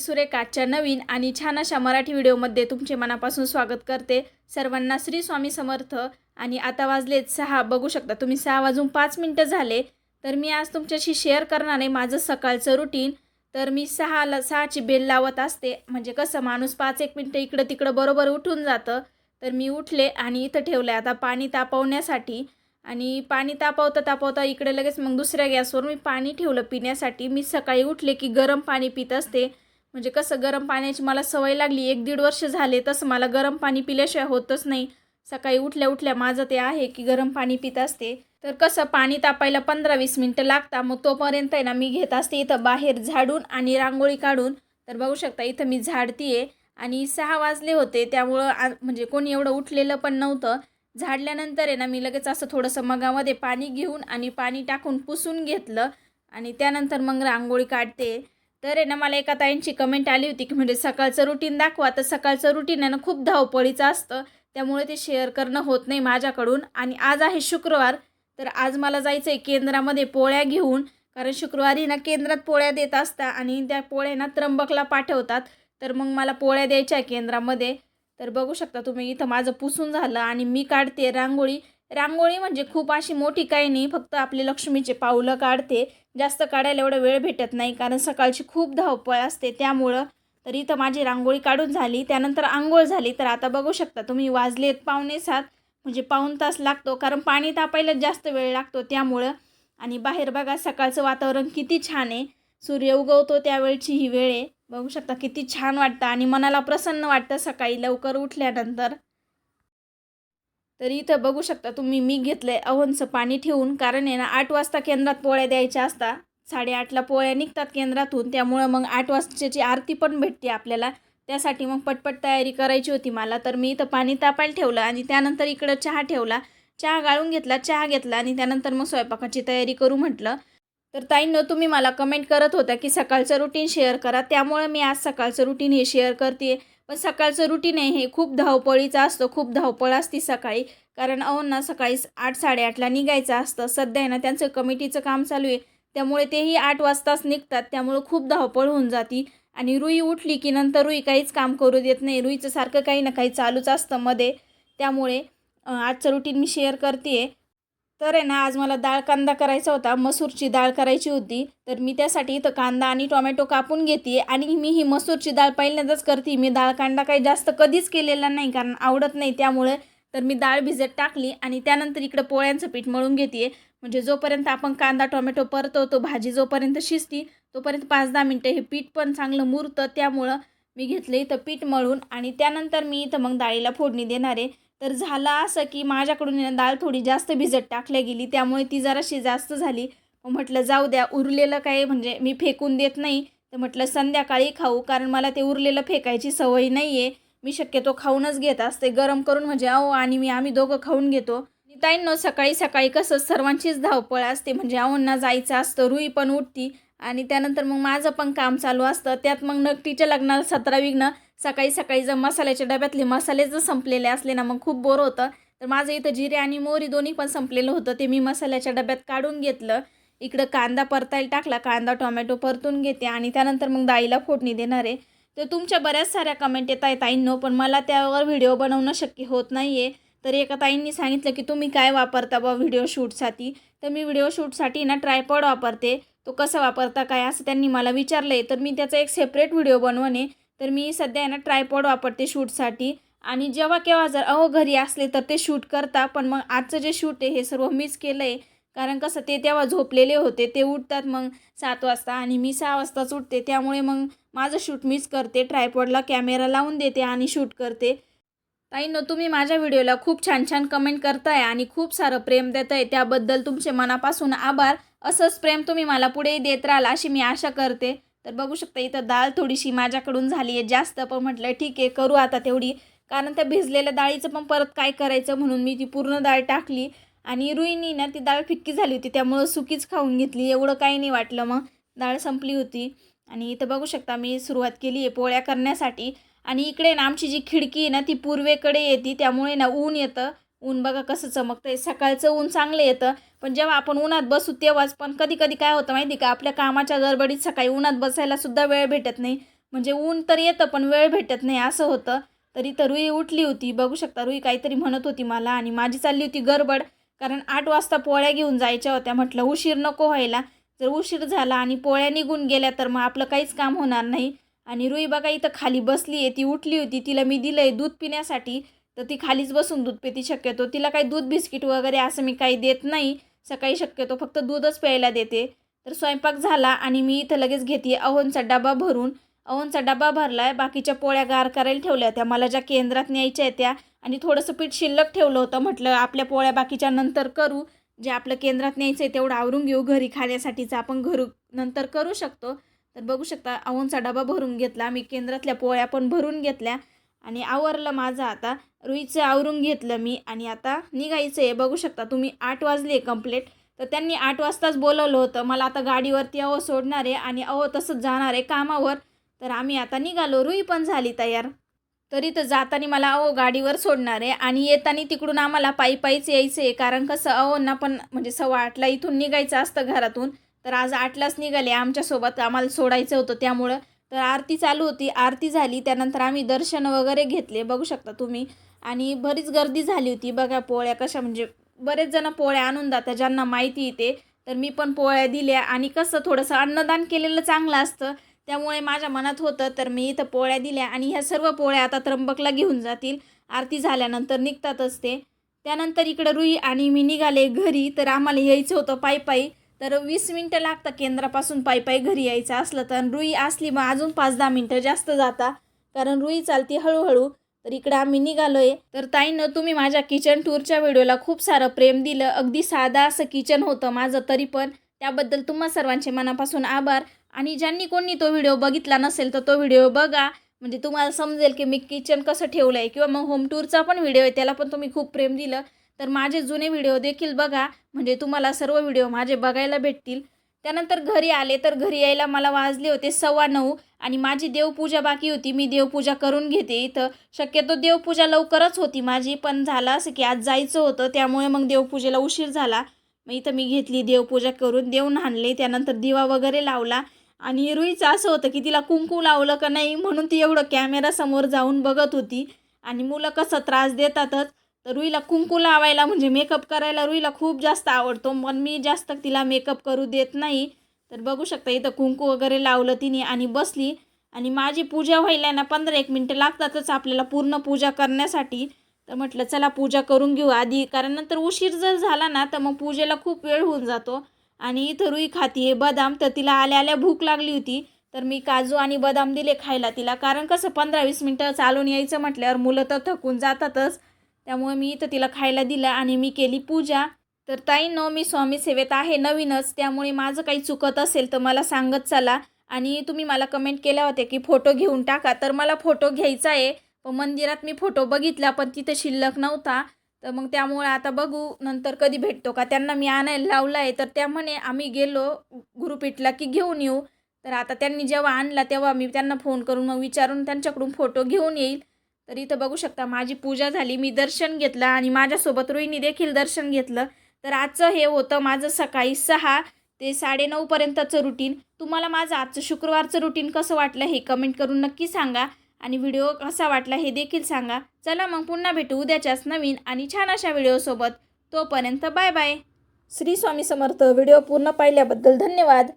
सुरेख आजच्या नवीन आणि छान अशा मराठी व्हिडिओमध्ये तुमचे मनापासून स्वागत करते. सर्वांना श्री स्वामी समर्थ आणि आता वाजलेत सहा. बघू शकता तुम्ही सहा वाजून पाच मिनटं झाले. तर मी आज तुमच्याशी शेअर करणार आहे माझं सकाळचं रुटीन तर मी सहाला सहाची बेल लावत असते. म्हणजे कसं माणूस पाच एक मिनटं इकडं तिकडं बरोबर उठून जातं. तर मी उठले आणि इथं ठेवलं आहे आता पाणी तापवण्यासाठी. आणि पाणी तापवता तापवता इकडे लगेच मग दुसऱ्या गॅसवर मी पाणी ठेवलं पिण्यासाठी. मी सकाळी उठले की गरम पाणी पित असते. म्हणजे कसं गरम पाण्याची मला सवय लागली एक दीड वर्ष झाले तसं मला गरम पाणी पिल्याशिवाय होतच नाही. सकाळी उठल्या उठल्या माझं ते आहे की गरम पाणी पित असते. तर कसं पाणी तापायला पंधरा वीस मिनटं लागतात मग तोपर्यंत आहे ना मी घेत असते इथं बाहेर झाडून आणि रांगोळी काढून. तर बघू शकता इथं मी झाडतीये आणि सहा वाजले होते त्यामुळं म्हणजे कोणी एवढं उठलेलं पण नव्हतं. झाडल्यानंतर आहे ना मी लगेच असं थोडंसं मगामध्ये पाणी घेऊन आणि पाणी टाकून पुसून घेतलं आणि त्यानंतर मग रांगोळी काढते. तर आहे ना मला एका ताईंची कमेंट आली होती की म्हणजे सकाळचं रुटीन दाखवा. तर सकाळचं रुटीन आहे ना खूप धावपळीचं असतं. त्यामुळे ते शेअर करणं होत नाही माझ्याकडून. आणि आज आहे शुक्रवार तर आज मला जायचं आहे केंद्रामध्ये पोळ्या घेऊन. कारण शुक्रवारी ना केंद्रात पोळ्या देत असतात आणि त्या पोळ्या ना त्र्यंबकला पाठवतात. तर मग मला पोळ्या द्यायच्या आहे केंद्रामध्ये. तर बघू शकता तुम्ही इथं माझं पुसून झालं आणि मी काढते रांगोळी. रांगोळी म्हणजे खूप अशी मोठी काही नाही फक्त आपली लक्ष्मीचे पावलं काढते. जास्त काढायला एवढा वेळ भेटत नाही कारण सकाळची खूप धावपळ असते. त्यामुळं तर इथं माझी रांगोळी काढून झाली. त्यानंतर आंघोळ झाली. तर आता बघू शकता तुम्ही वाजलेत पावणे सात. म्हणजे पाऊण तास लागतो कारण पाणी तापायला जास्त वेळ लागतो त्यामुळं. आणि बाहेर बघा सकाळचं वातावरण किती छान आहे. सूर्य उगवतो त्यावेळची ही वेळ आहे. बघू शकता किती छान वाटतं आणि मनाला प्रसन्न वाटतं सकाळी लवकर उठल्यानंतर. तर इथं बघू शकता तुम्ही मी घेतलं आहे अवनचं पाणी ठेवून. कारण आहे ना आठ वाजता केंद्रात पोळ्या द्यायच्या असतात साडेआठला पोळ्या निघतात केंद्रातून त्यामुळं मग आठ वाजताची आरती पण भेटते आपल्याला. त्यासाठी मग पटपट तयारी करायची होती मला. तर मी इथं पाणी तापायला ठेवलं आणि त्यानंतर इकडं चहा ठेवला. चहा गाळून घेतला चहा घेतला आणि त्यानंतर मग स्वयंपाकाची तयारी करू म्हटलं. तर ताईंनो तुम्ही मला कमेंट करत होता की सकाळचं रुटीन शेअर करा. त्यामुळे मी आज सकाळचं रुटीन हे शेअर करते पण सकाळचं रुटीन आहे हे खूप धावपळीचं असतं खूप धावपळ असते सकाळी. कारण अहोंना सकाळी आठ साडेआठला निघायचं असतं. सध्या आहे ना त्यांचं कमिटीचं काम चालू आहे. त्यामुळे तेही आठ वाजताच निघतात. त्यामुळं खूप धावपळ होऊन जाती. आणि रुई उठली की नंतर रुई काहीच काम करू देत नाही. रुईचं सारखं काही ना काही चालूच असतं मध्ये. त्यामुळे आजचं रुटीन मी शेअर करते आहे तर आहे ना आज मला डाळ कांदा करायचा होता मसूरची डाळ करायची होती. तर मी त्यासाठी इथं कांदा आणि टोमॅटो कापून घेते आणि मी ही मसूरची डाळ पहिल्यांदाच करते. मी डाळ कांदा काही जास्त कधीच केलेला नाही कारण आवडत नाही त्यामुळे. तर मी डाळ भिजत टाकली आणि त्यानंतर इकडं पोळ्यांचं पीठ मळून घेते. म्हणजे जोपर्यंत आपण कांदा टोमॅटो परतवतो भाजी जोपर्यंत शिजती तोपर्यंत पाच दहा मिनटं हे पीठ पण चांगलं मुरतं. त्यामुळं मी घेतलं इथं पीठ मळून आणि त्यानंतर मी इथं मग डाळीला फोडणी देणार आहे. तर झालं असं की माझ्याकडून डाळ थोडी जास्त भिजत टाकल्या गेली त्यामुळे ती जराशी जास्त झाली. मग म्हटलं जाऊ द्या उरलेलं काय म्हणजे मी फेकून देत नाही. तर म्हटलं संध्याकाळी खाऊ कारण मला ते उरलेलं फेकायची सवय नाही आहे मी शक्यतो खाऊनच घेत असते. गरम करून म्हणजे अहो आणि मी आम्ही दोघं खाऊन घेतो. ताईंनो सकाळी सकाळी कसं सर्वांचीच धावपळ असते. म्हणजे अहोंना जायचं असतं रुई पण उठती. आणि त्यानंतर मग माझं पण काम चालू असतं. त्यात मग नकटीच्या लग्नाला सतरा विघ्न सकाळी सकाळी जर मसाल्याच्या डब्यातले मसाले जर संपलेले असले ना मग खूप बोर होतं. तर माझं इथं जिरे आणि मोहरी दोन्ही पण संपलेलं होतं. ते मी मसाल्याच्या डब्यात काढून घेतलं. इकडं कांदा परतायला टाकला. कांदा टोमॅटो परतून घेते आणि त्यानंतर मग दाईला फोडणी देणार आहे. तर तुमच्या बऱ्याच साऱ्या कमेंट येत आहेत ताईंनो पण मला त्यावर व्हिडिओ बनवणं शक्य होत नाही आहे तर एका ताईंनी सांगितलं की तुम्ही काय वापरता बा व्हिडिओ शूटसाठी तर मी व्हिडिओ शूटसाठी ना ट्रायपॉड वापरते. तो कसा वापरता काय असं त्यांनी मला विचारलं आहे तर मी त्याचा एक सेपरेट व्हिडिओ बनवणे. तर मी सध्या आहे ना ट्रायपॉड वापरते शूटसाठी आणि जेव्हा केव्हा जर अहो घरी असले तर ते शूट करता पण मग आजचं जे शूट आहे हे सर्व मीच केलं आहे कारण कसं ते तेव्हा झोपलेले होते ते उठतात मग सात वाजता आणि मी सहा वाजताच उठते. त्यामुळे मग माझं शूट मीच करते ट्रायपॉडला कॅमेरा लावून देते आणि शूट करते. ताईंनो तुम्ही माझ्या व्हिडिओला खूप छान छान कमेंट करताय आणि खूप सारं प्रेम देत आहे त्याबद्दल तुमचे मनापासून आभार. असंच प्रेम तुम्ही मला पुढेही देत राहाल अशी मी आशा करते. तर बघू शकता इथं डाळ थोडीशी माझ्याकडून झाली आहे जास्त पण म्हटलं ठीक आहे करू आता तेवढी. कारण त्या भिजलेल्या डाळीचं पण परत काय करायचं म्हणून मी ती पूर्ण डाळ टाकली. आणि रुईनी ना ती डाळ फिक्की झाली होती त्यामुळं सुकीच खाऊन घेतली एवढं काही नाही वाटलं मग. डाळ संपली होती. आणि इथं बघू शकता मी सुरुवात केली आहे पोळ्या करण्यासाठी. आणि इकडे ना आमची जी खिडकी आहे ना ती पूर्वेकडे येते त्यामुळे ना ऊन येतं. ऊन बघा कसं चमकतंय. सकाळचं ऊन चांगलं येतं पण जेव्हा आपण उन्हात बसू तेव्हाच पण कधी कधी काय होतं माहिती का? आपल्या कामाच्या गडबडीत सकाळी उन्हात बसायला सुद्धा वेळ भेटत नाही. म्हणजे ऊन तर येतं पण वेळ भेटत नाही असं होतं. तरी तर रुई उठली होती. बघू शकता रुई काहीतरी म्हणत होती मला आणि माझी चालली होती गडबड. कारण आठ वाजता पोळ्या घेऊन जायच्या होत्या. म्हटलं उशीर नको व्हायला. जर उशीर झाला आणि पोळ्या निघून गेल्या तर मग आपलं काहीच काम होणार नाही. आणि रुई बघा इथं खाली बसली आहे ती उठली होती. तिला मी दिलं आहे दूध पिण्यासाठी. तर ती खालीच बसून दूध पिती शक्यतो. तिला काही दूध बिस्किट वगैरे असं मी काही देत नाही. सकाळी शक्यतो फक्त दूधच प्यायला देते. तर स्वयंपाक झाला आणि मी इथं लगेच घेते अहोनचा डबा भरून. अहोनचा डबा भरला आहे बाकीच्या पोळ्या गार करायला ठेवल्या होत्या. मला ज्या केंद्रात न्यायच्या आहेत त्या. आणि थोडंसं पीठ शिल्लक ठेवलं होतं. म्हटलं आपल्या पोळ्या बाकीच्या नंतर करू. जे आपलं केंद्रात न्यायचं आहे तेवढं आवरून घेऊ. घरी खाण्यासाठीचं आपण घरू नंतर करू शकतो. तर बघू शकता अहोनचा डबा भरून घेतला. मी केंद्रातल्या पोळ्या पण भरून घेतल्या. आणि आवरलं माझं आता. रुईचं आवरून घेतलं मी आणि आता निघायचं आहे. बघू शकता तुम्ही आठ वाजले कंप्लेट तर त्यांनी आठ वाजताच बोलवलं होतं मला आता गाडीवरती अहो सोडणार आहे आणि अहो तसंच जाणार आहे कामावर. तर आम्ही आता निघालो. रुई पण झाली तयार. तरी तर जाताना मला अहो गाडीवर सोडणार आहे आणि येताना तिकडून आम्हाला पायी पायीच यायचं आहे. कारण कसं अहोंना पण म्हणजे सव्वा आठला इथून निघायचं असतं घरातून. तर आज आठलाच निघाले. आमच्यासोबत आम्हाला सोडायचं होतं त्यामुळं. तर आरती चालू होती. आरती झाली. त्यानंतर आम्ही दर्शन वगैरे घेतले. बघू शकता तुम्ही. आणि बरीच गर्दी झाली होती. बघा पोळ्या कशा म्हणजे बरेच जण पोळ्या आणून जातात. ज्यांना माहिती येते तर मी पण पोळ्या दिल्या. आणि कसं थोडंसं अन्नदान केलेलं चांगलं असतं. त्यामुळे माझ्या मनात होतं तर मी इथं पोळ्या दिल्या. आणि ह्या सर्व पोळ्या आता त्र्यंबकला घेऊन जातील. आरती झाल्यानंतर निघतातच ते. त्यानंतर इकडं रुई आणि मी निघाले घरी. तर आम्हाला यायचं होतं पायी पायी. तर वीस मिनटं लागतं केंद्रापासून पायी पायी घरी यायचं असलं तर. रुई असली मग अजून पाच दहा मिनटं जास्त जाता. कारण रुई चालती हळूहळू. तर इकडं आम्ही निघालो आहे तर ताईनं तुम्ही माझ्या किचन टूरच्या व्हिडिओला खूप सारं प्रेम दिलं. अगदी साधा असं किचन होतं माझं तरी पण. त्याबद्दल तुम्हा सर्वांचे मनापासून आभार. आणि ज्यांनी कोणी तो व्हिडिओ बघितला नसेल तर तो व्हिडिओ बघा. म्हणजे तुम्हाला समजेल की मी किचन कसं ठेवलं आहे किंवा मग होम टूरचा पण व्हिडिओ आहे त्याला पण तुम्ही खूप प्रेम दिलं. तर माझे जुने व्हिडिओ देखील बघा. म्हणजे तुम्हाला सर्व व्हिडिओ माझे बघायला भेटतील. त्यानंतर घरी आले तर घरी यायला मला वाजले होते सव्वा नऊ आणि माझी देवपूजा बाकी होती. मी देवपूजा करून घेते इथं. शक्यतो देवपूजा लवकरच होती माझी पण झालं असं की आज जायचं होतं. त्यामुळे मग देवपूजेला उशीर झाला. मग इथं मी घेतली देवपूजा करून. देव आणले. त्यानंतर दिवा वगैरे लावला. आणि रुईचं असं होतं की तिला कुंकू लावलं का नाही म्हणून ती एवढं कॅमेरासमोर जाऊन बघत होती. आणि मुलं कसं त्रास देतातच. तर रुईला कुंकू लावायला म्हणजे मेकअप करायला रुईला खूप जास्त आवडतो. पण मी जास्त तिला मेकअप करू देत नाही. तर बघू शकता इथं कुंकू वगैरे लावलं तिने आणि बसली. आणि माझी पूजा व्हायला ना पंधरा एक मिनटं लागतातच आपल्याला पूर्ण पूजा करण्यासाठी. तर म्हटलं चला पूजा करून घेऊ आधी. कारण नंतर उशीर जर झाला ना तर मग पूजेला खूप वेळ होऊन जातो. आणि इथं रुई खाती बदाम. तर तिला आल्या आल्या भूक लागली होती. तर मी काजू आणि बदाम दिले खायला तिला. कारण कसं पंधरा वीस मिनटं चालून यायचं म्हटल्यावर मुलं तर थकून जातातच. त्यामुळे मी इथं तिला खायला दिलं आणि मी केली पूजा. तर ताई नो मी स्वामी सेवेत आहे नवीनच. त्यामुळे माझं काही चुकत असेल तर मला सांगत चला. आणि तुम्ही मला कमेंट केल्या होत्या की फोटो घेऊन टाका. तर मला फोटो घ्यायचा आहे. पण मंदिरात मी फोटो बघितला पण तिथं शिल्लक नव्हता. तर मग त्यामुळे आता बघू नंतर कधी भेटतो का? त्यांना मी आणायला लावला आहे. तर त्या म्हणे आम्ही गेलो गुरुपीठला की घेऊन येऊ. तर आता त्यांनी जेव्हा आणला तेव्हा मी त्यांना फोन करून मग विचारून त्यांच्याकडून फोटो घेऊन येईल. तर इथं बघू शकता माझी पूजा झाली मी दर्शन घेतलं आणि माझ्यासोबत रोहिणी देखील दर्शन घेतलं. तर आजचं हे होतं माझं सकाळी सहा ते साडेनऊपर्यंतचं रुटीन तुम्हाला माझं आजचं शुक्रवारचं रुटीन कसं वाटलं हे कमेंट करून नक्की सांगा आणि व्हिडिओ कसा वाटला हे देखील सांगा. चला मग पुन्हा भेटू उद्याच्याच नवीन आणि छान अशा व्हिडिओसोबत तोपर्यंत bye bye Shri Swami Samarth video पूर्ण पाहिल्याबद्दल धन्यवाद.